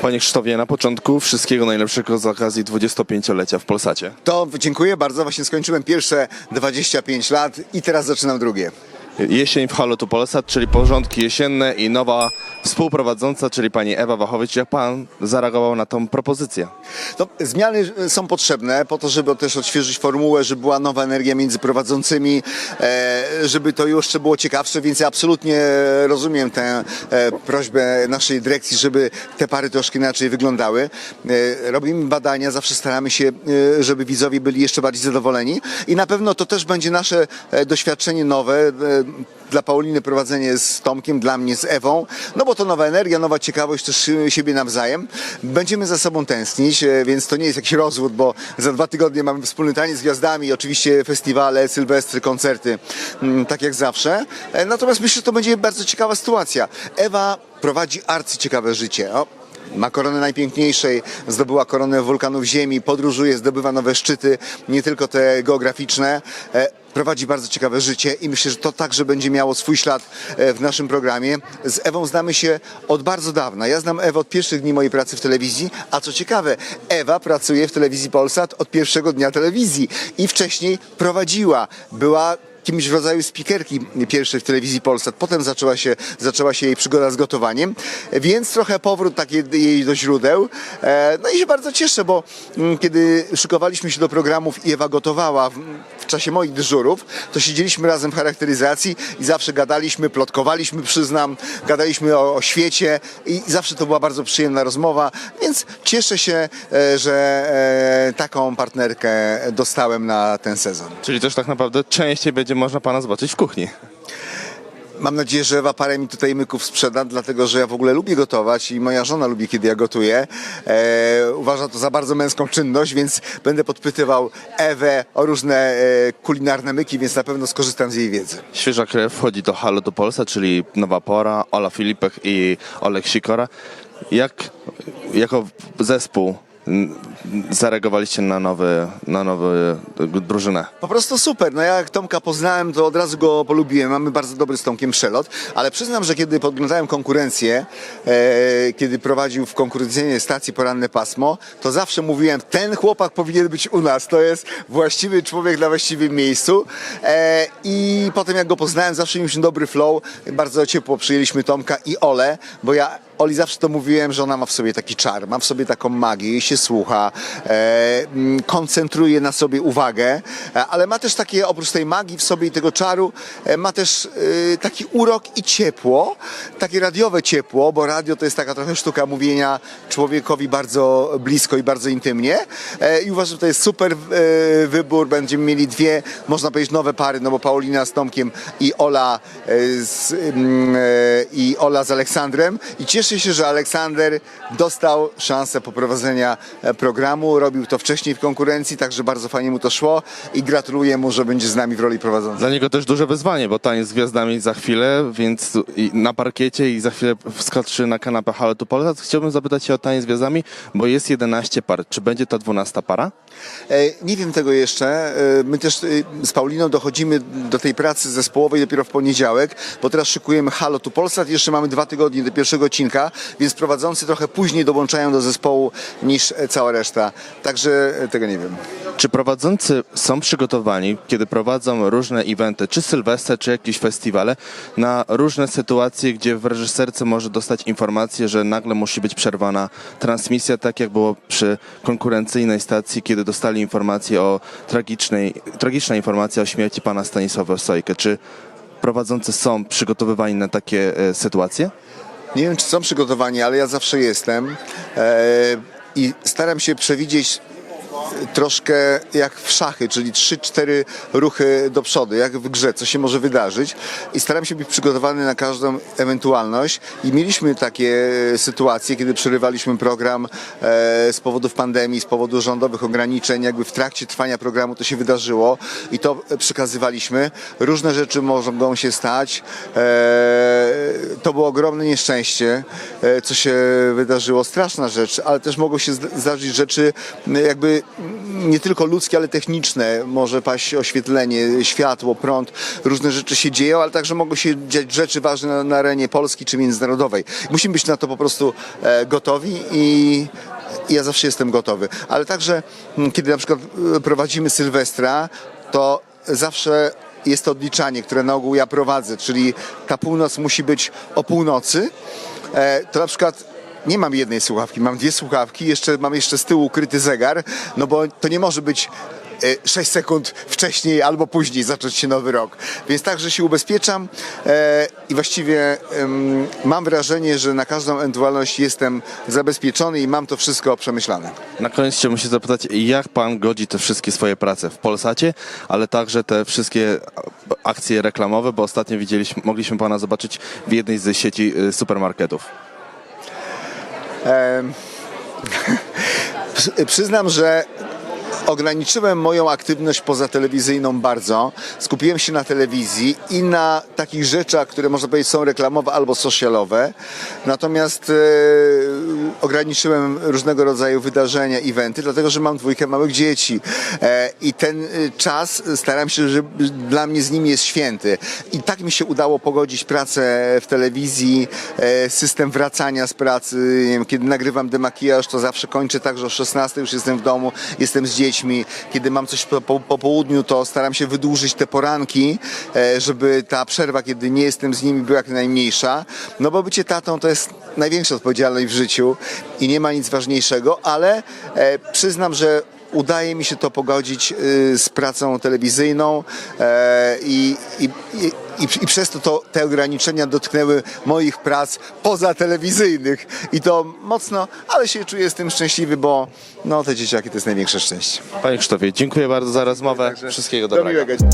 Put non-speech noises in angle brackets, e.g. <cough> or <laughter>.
Panie Krzysztofie, na początku wszystkiego najlepszego z okazji 25-lecia w Polsacie. To dziękuję bardzo. Właśnie skończyłem pierwsze 25 lat i teraz zaczynam drugie. Jesień w Halo to Polsat, czyli porządki jesienne i nowa współprowadząca, czyli pani Ewa Wachowicz. Jak pan zareagował na tą propozycję? No, zmiany są potrzebne po to, żeby też odświeżyć formułę, żeby była nowa energia między prowadzącymi, e, żeby to jeszcze było ciekawsze, więc ja absolutnie rozumiem tę e, prośbę naszej dyrekcji, żeby te pary troszkę inaczej wyglądały. E, robimy badania, zawsze staramy się, żeby widzowie byli jeszcze bardziej zadowoleni i na pewno to też będzie nasze doświadczenie nowe. E, dla Pauliny prowadzenie z Tomkiem, dla mnie z Ewą, no bo to nowa energia, nowa ciekawość też y, siebie nawzajem. Będziemy za sobą tęsknić, e, więc to nie jest jakiś rozwód, bo za dwa tygodnie mamy wspólny taniec z gwiazdami, oczywiście festiwale, sylwestry, koncerty, mm, tak jak zawsze. E, Natomiast myślę, że to będzie bardzo ciekawa sytuacja. Ewa prowadzi arcyciekawe życie. O, ma koronę najpiękniejszej, zdobyła koronę wulkanów Ziemi, podróżuje, zdobywa nowe szczyty, nie tylko te geograficzne. Prowadzi bardzo ciekawe życie i myślę, że to także będzie miało swój ślad e, w naszym programie. Z Ewą znamy się od bardzo dawna. Ja znam Ewę od pierwszych dni mojej pracy w telewizji, a co ciekawe, Ewa pracuje w telewizji Polsat od pierwszego dnia telewizji i wcześniej prowadziła, była kimś w rodzaju spikerki pierwszej w telewizji Polsat. Potem zaczęła się, zaczęła się jej przygoda z gotowaniem, więc trochę powrót taki jej do źródeł. E, No i się bardzo cieszę, bo mm, kiedy szykowaliśmy się do programów i Ewa gotowała w czasie moich dyżurów, to siedzieliśmy razem w charakteryzacji i zawsze gadaliśmy, plotkowaliśmy, przyznam, gadaliśmy o, o świecie i zawsze to była bardzo przyjemna rozmowa, więc cieszę się, e, że e, taką partnerkę dostałem na ten sezon. Czyli też tak naprawdę częściej będzie można pana zobaczyć w kuchni. Mam nadzieję, że Ewa parę mi tutaj myków sprzeda, dlatego że ja w ogóle lubię gotować i moja żona lubi, kiedy ja gotuję. E, uważa to za bardzo męską czynność, więc będę podpytywał Ewę o różne e, kulinarne myki, więc na pewno skorzystam z jej wiedzy. Świeża krew wchodzi do Halo to Polsat, czyli Nowa Pora, Ola Filipek i Olek Sikora. Jak jako zespół zareagowaliście na nowy, na nowy drużynę? Po prostu super. No ja jak Tomka poznałem, to od razu go polubiłem. Mamy bardzo dobry z Tomkiem przelot, ale przyznam, że kiedy podglądałem konkurencję, e, kiedy prowadził w konkurencyjnej stacji poranne pasmo, to zawsze mówiłem, ten chłopak powinien być u nas. To jest właściwy człowiek na właściwym miejscu. E, I potem jak go poznałem, zawsze mieliśmy dobry flow. Bardzo ciepło przyjęliśmy Tomka i Ole, bo ja Oli zawsze to mówiłem, że ona ma w sobie taki czar, ma w sobie taką magię, jej się słucha, e, mm, koncentruje na sobie uwagę, e, ale ma też takie, oprócz tej magii w sobie i tego czaru, e, ma też e, taki urok i ciepło, takie radiowe ciepło, bo radio to jest taka trochę sztuka mówienia człowiekowi bardzo blisko i bardzo intymnie. E, I uważam, że to jest super e, wybór. Będziemy mieli dwie, można powiedzieć, nowe pary, no bo Paulina z Tomkiem i Ola e, z, mm, e, i Ola z Aleksandrem. I cieszę się, że Aleksander dostał szansę poprowadzenia e, programu. Robił to wcześniej w konkurencji, także bardzo fajnie mu to szło i gratuluję mu, że będzie z nami w roli prowadzącej. Dla niego też duże wyzwanie, bo taniec z gwiazdami za chwilę, więc na parkiecie i za chwilę wskoczy na kanapę Halo to Polsat. Chciałbym zapytać się o taniec z gwiazdami, bo jest 11 par. Czy będzie to 12 para? E, Nie wiem tego jeszcze. E, My też z Pauliną dochodzimy do tej pracy zespołowej dopiero w poniedziałek, bo teraz szykujemy Halo tu Polsat. Jeszcze mamy dwa tygodnie do pierwszego odcinka, więc prowadzący trochę później dołączają do zespołu niż cała reszta. Także e, tego nie wiem. Czy prowadzący są przygotowani, kiedy prowadzą różne eventy, czy sylwestre, czy jakieś festiwale, na różne sytuacje, gdzie reżyserce może dostać informację, że nagle musi być przerwana transmisja, tak jak było przy konkurencyjnej stacji, kiedy dostali informację o tragicznej, tragiczna informacja o śmierci pana Stanisława Sojkę. Czy prowadzący są przygotowywani na takie e, sytuacje? Nie wiem, czy są przygotowani, ale ja zawsze jestem e, i staram się przewidzieć troszkę jak w szachy, czyli 3-4 ruchy do przodu, jak w grze, co się może wydarzyć i staram się być przygotowany na każdą ewentualność i mieliśmy takie sytuacje, kiedy przerywaliśmy program e, z powodów pandemii, z powodu rządowych ograniczeń, jakby w trakcie trwania programu to się wydarzyło i to przekazywaliśmy. Różne rzeczy mogą się stać. E, to było ogromne nieszczęście, e, co się wydarzyło, straszna rzecz, ale też mogą się zd- zdarzyć rzeczy jakby nie tylko ludzkie, ale techniczne. Może paść oświetlenie, światło, prąd, różne rzeczy się dzieją, ale także mogą się dziać rzeczy ważne na, na arenie Polski czy międzynarodowej. Musimy być na to po prostu e, gotowi i i ja zawsze jestem gotowy. Ale także, mm, kiedy na przykład e, prowadzimy Sylwestra, to zawsze jest to odliczanie, które na ogół ja prowadzę, czyli ta północ musi być o północy. E, To na przykład nie mam jednej słuchawki, mam dwie słuchawki, jeszcze mam jeszcze z tyłu ukryty zegar, no bo to nie może być e, 6 sekund wcześniej albo później zacząć się nowy rok. Więc także się ubezpieczam e, i właściwie mam wrażenie, że na każdą ewentualność jestem zabezpieczony i mam to wszystko przemyślane. Na koniec chciałbym się zapytać, jak pan godzi te wszystkie swoje prace w Polsacie, ale także te wszystkie akcje reklamowe, bo ostatnio widzieliśmy, mogliśmy pana zobaczyć w jednej ze sieci y, supermarketów. <laughs> Przyznam, że ograniczyłem moją aktywność pozatelewizyjną bardzo. Skupiłem się na telewizji i na takich rzeczach, które można powiedzieć są reklamowe albo socialowe. Natomiast e, ograniczyłem różnego rodzaju wydarzenia, eventy, dlatego że mam dwójkę małych dzieci. E, I ten e, czas staram się, że dla mnie z nimi jest święty. I tak mi się udało pogodzić pracę w telewizji, e, system wracania z pracy. Wiem, kiedy nagrywam demakijaż, to zawsze kończę tak, że o 16 już jestem w domu, jestem z dziećmi. Kiedy mam coś po, po, po południu, to staram się wydłużyć te poranki, e, żeby ta przerwa, kiedy nie jestem z nimi, była jak najmniejsza. No bo bycie tatą to jest największa odpowiedzialność w życiu i nie ma nic ważniejszego, ale e, przyznam, że udaje mi się to pogodzić y, z pracą telewizyjną e, i, i, i, i, i przez to, to te ograniczenia dotknęły moich prac pozatelewizyjnych i to mocno, ale się czuję z tym szczęśliwy, bo no te dzieciaki to jest największe szczęście. Panie Krzysztofie, dziękuję bardzo za rozmowę. Wszystkiego dobrego. miłego.